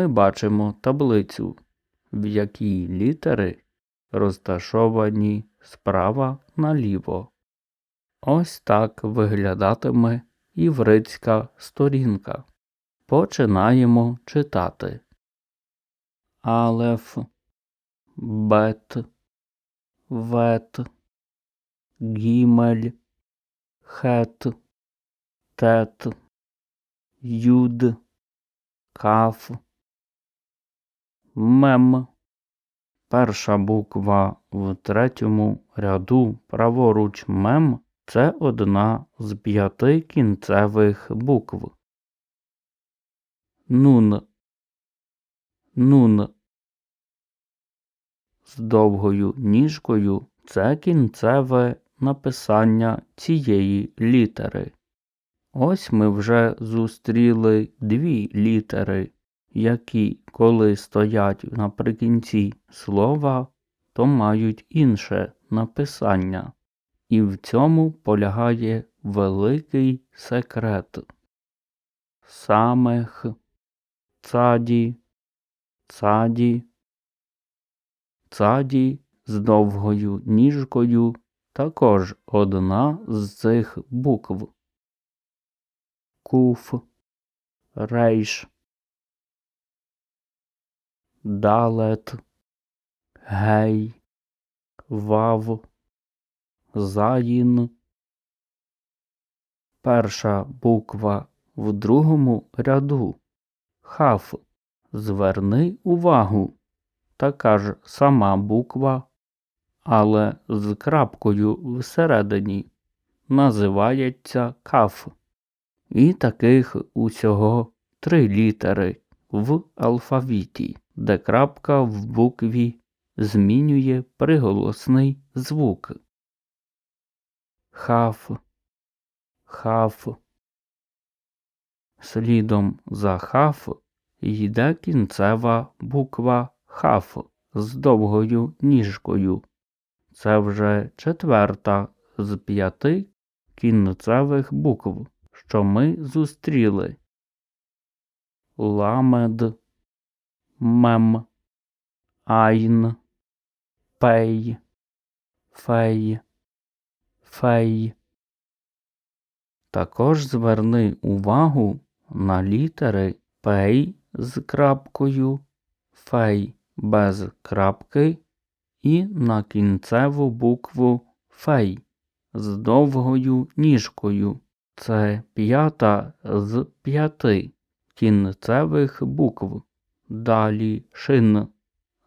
ми бачимо таблицю, в якій літери розташовані справа наліво. Ось так виглядатиме івритська сторінка. Починаємо читати. Алеф, бет, вет, гімель, хет, тет, юд, каф, мем. Перша буква в третьому ряду праворуч мем це одна з п'яти кінцевих букв. Нун. Нун. З довгою ніжкою це кінцеве написання цієї літери. Ось ми вже зустріли дві літери, які, коли стоять наприкінці слова, то мають інше написання. І в цьому полягає великий секрет. Самех, цаді, цаді, цаді з довгою ніжкою також одна з цих букв. Куф, рейш, далет, гей, вав, заїн. Перша буква в другому ряду. Хаф. Зверни увагу. Така ж сама буква, але з крапкою всередині. Називається каф. І таких усього три літери в алфавіті, де крапка в букві змінює приголосний звук. Хаф, хаф. Слідом за хаф йде кінцева буква хаф з довгою ніжкою. Це вже четверта з п'яти кінцевих букв, що ми зустріли. Ламед, мем, айн, пей, фей, фей. Також зверни увагу на літери пей з крапкою, фей без крапки і на кінцеву букву фей з довгою ніжкою. Це п'ята з п'яти кінцевих букв. Далі шин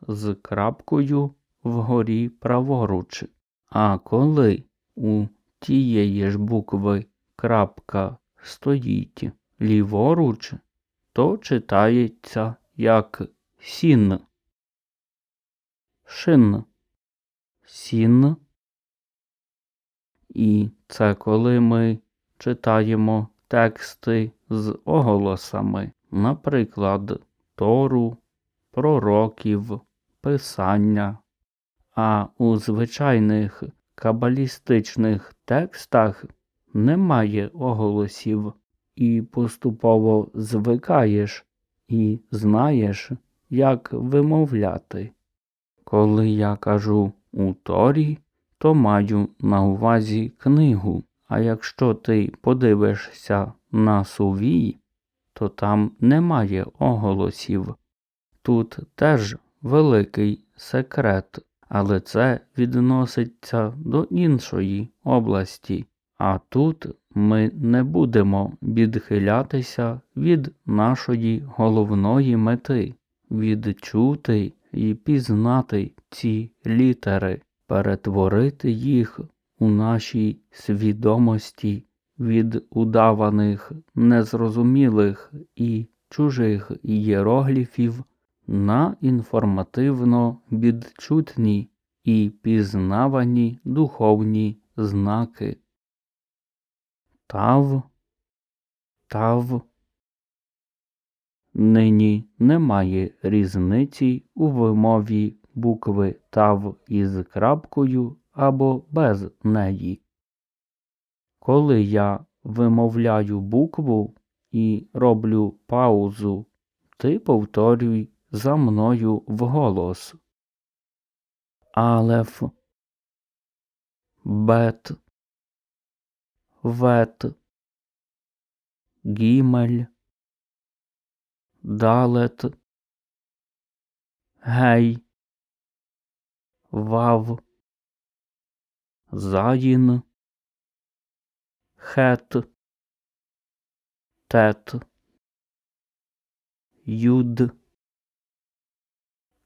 з крапкою вгорі праворуч. А коли у тієї ж букви крапка стоїть ліворуч, то читається як сін. Шин. Сін. І це коли ми читаємо тексти з оголосами, наприклад, Тору, пророків, Писання. А у звичайних кабалістичних текстах немає оголосів, і поступово звикаєш і знаєш, як вимовляти. Коли я кажу у Торі, то маю на увазі книгу, а якщо ти подивишся на сувій, то там немає оголосів. Тут теж великий секрет, але це відноситься до іншої області. А тут ми не будемо відхилятися від нашої головної мети відчути і пізнати ці літери, перетворити їх у нашій свідомості від удаваних, незрозумілих і чужих ієрогліфів на інформативно відчутні і пізнавані духовні знаки. Тав, тав. Нині немає різниці у вимові букви тав із крапкою або без неї. Коли я вимовляю букву і роблю паузу ти повторюй за мною вголос. Алеф, бет, вет, гімель, далет, гей, вав, заїн, хет, тет, юд,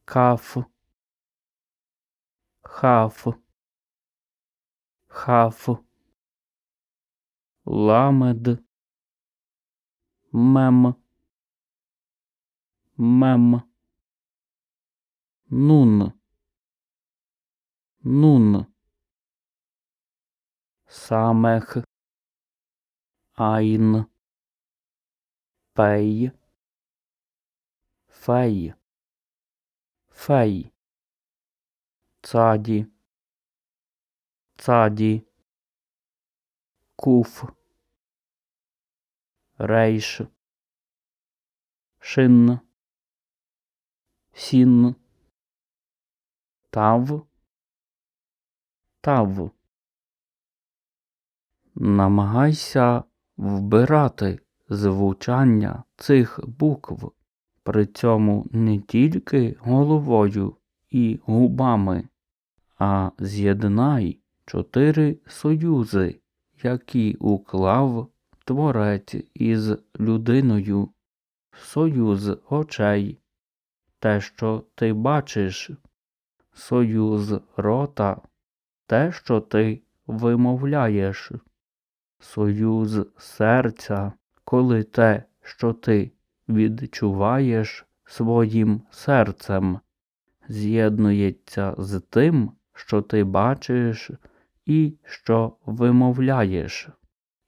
каф, хаф, хаф, ламед, мем, мем, нун, нун, самех, айн, пей, фей, фей, цаді, цаді, куф, рейш, шин, сін, тав, тав. Намагайся вбирати звучання цих букв, при цьому не тільки головою і губами, а з'єднай чотири союзи, які уклав творець із людиною, союз очей, те, що ти бачиш, союз рота, те, що ти вимовляєш, союз серця, коли те, що ти відчуваєш своїм серцем, з'єднується з тим, що ти бачиш і що вимовляєш,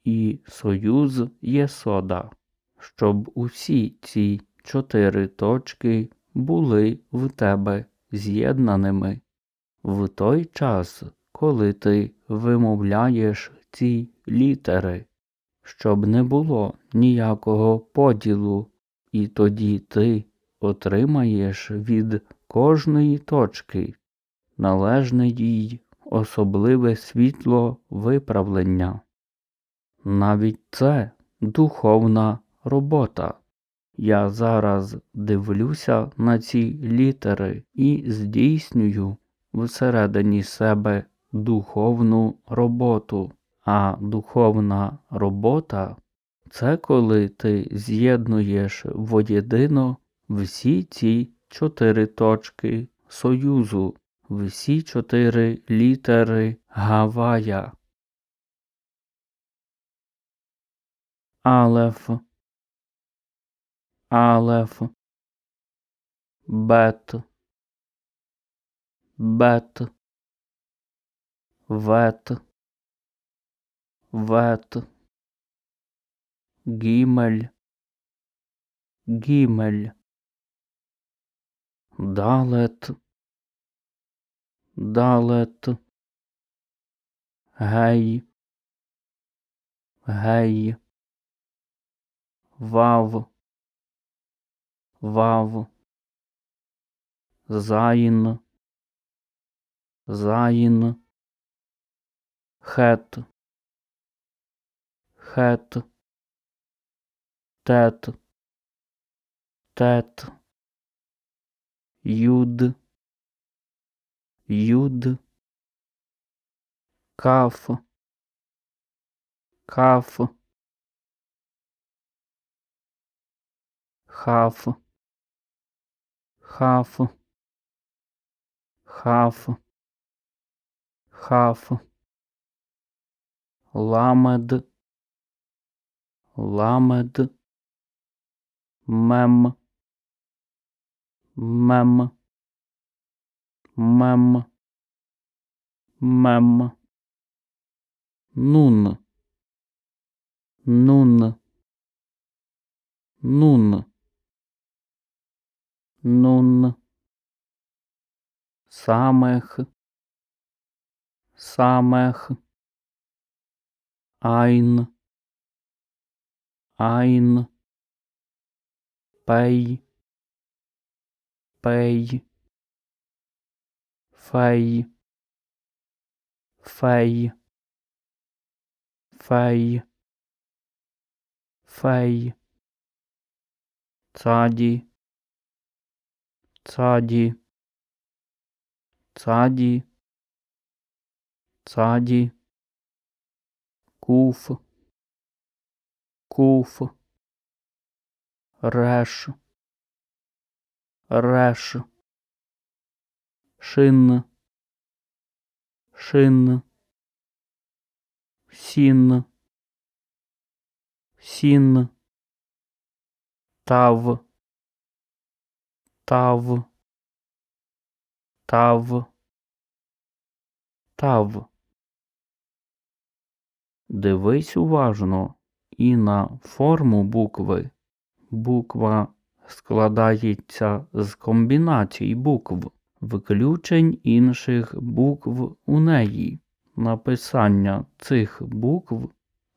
і союз єсода, щоб усі ці чотири точки були в тебе з'єднаними. В той час, коли ти вимовляєш ці літери, щоб не було ніякого поділу, і тоді ти отримаєш від кожної точки належне їй особливе світло виправлення. Навіть це духовна робота. Я зараз дивлюся на ці літери і здійснюю всередині себе духовну роботу, а духовна робота це коли ти з'єднуєш воєдино всі ці чотири точки союзу, всі чотири літери Гавая. Алеф, Алеф, Бет, Бет, Вет, Вет, Гімель, Гімель, Далет, Далет, Гей, Гей, Вав, Вав, Заїн, Заїн, Хет, Хет, Тет, Тет, Юд, Юд, Каф, Каф, Хаф, Хаф, Хаф, Хаф, Ламед, Ламед, Мем, Мем, Мем, Мем, Нун, Нун, Нун, Нун, Самех, Самех, Айн, Айн, Пей, пей, фей, фей, фей, фей, цаді, цаді, цаді, цаді, куф, куф, реш, реш, шин, шин, сін, сін, тав, тав, тав, тав. Дивись уважно і на форму букви. Буква складається з комбінацій букв, виключень інших букв у неї. Написання цих букв,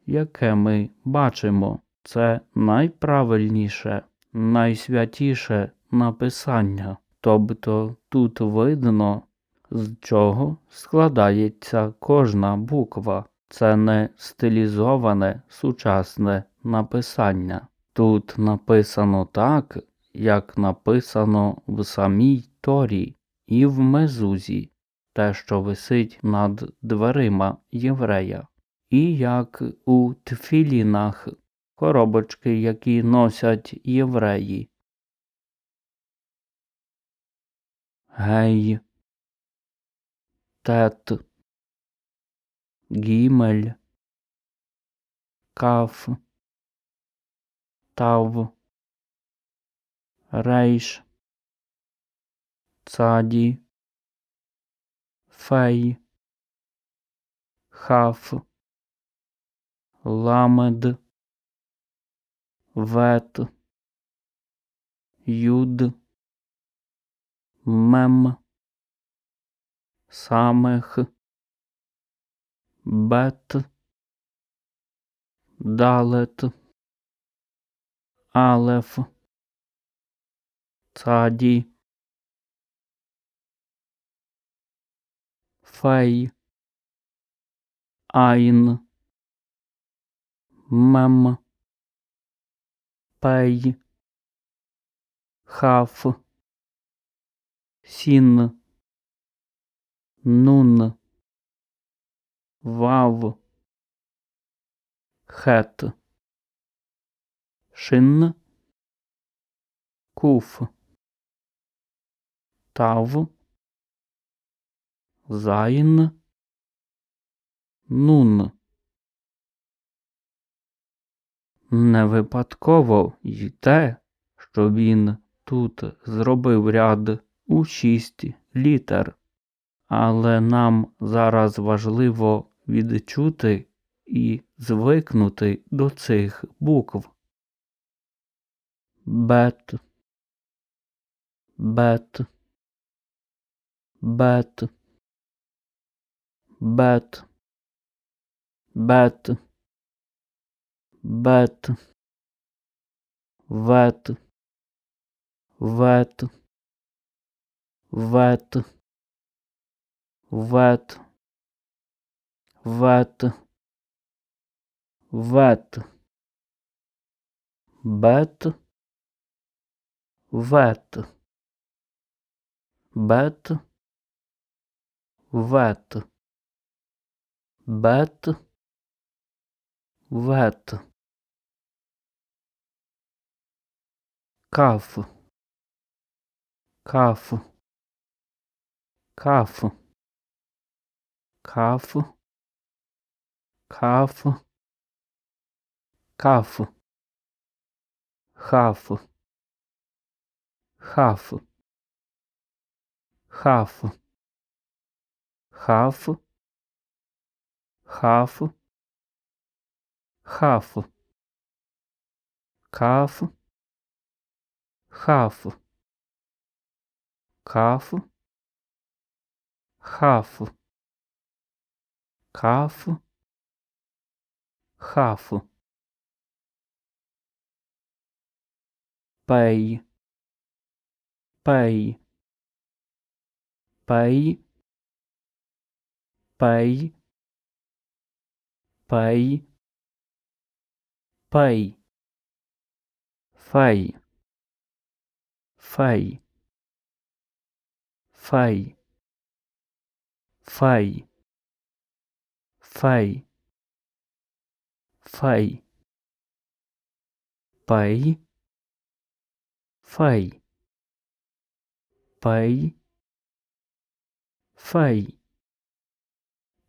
яке ми бачимо, це найправильніше, найсвятіше написання. Тобто тут видно, з чого складається кожна буква. Це не стилізоване сучасне написання. Тут написано так, як написано в самій Торі і в Мезузі, те, що висить над дверима єврея, і як у тфілінах, коробочки, які носять євреї. Гей, тет, гімель, каф, тав, рейш, цаді, фей, хаф, ламед, вет, юд, мем, самех, бет, далет, алеф, цаді, фей, айн, мем, пей, хаф, сін, нун, вав, хет, шин, куф, тав, зайн, нун. Не випадково й те, що він тут зробив ряд у шість літер, але нам зараз важливо відчути і звикнути до цих букв. Бет, бет, бет, бет, бет, бет, вет, вет, вет, вет, вет, вет, бет, вет, бет, вет, бет, вет, каф, каф, каф, каф, каф, каф, хаф, хаф, хаф, хаф, хаф, хаф, каф, хаф, каф, хаф, каф, хаф, пей, пей, пей, пей, пей, пей, фей, фей, фей, фей, фей, фей, пей, фей, пей, фей,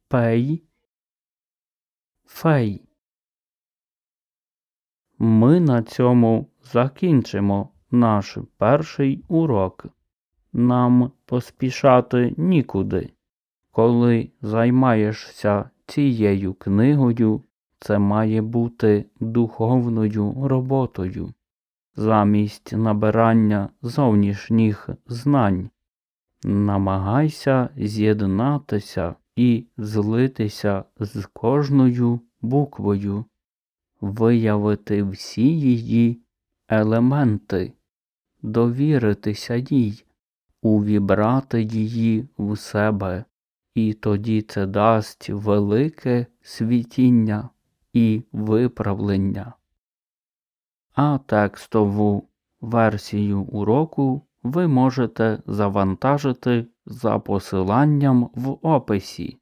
пей, фей. Ми на цьому закінчимо наш перший урок. Нам поспішати нікуди. Коли займаєшся цією книгою, це має бути духовною роботою, замість набирання зовнішніх знань. Намагайся з'єднатися і злитися з кожною буквою, виявити всі її елементи, довіритися їй, увібрати її в себе, і тоді це дасть велике світіння і виправлення. А текстову версію уроку ви можете завантажити за посиланням в описі.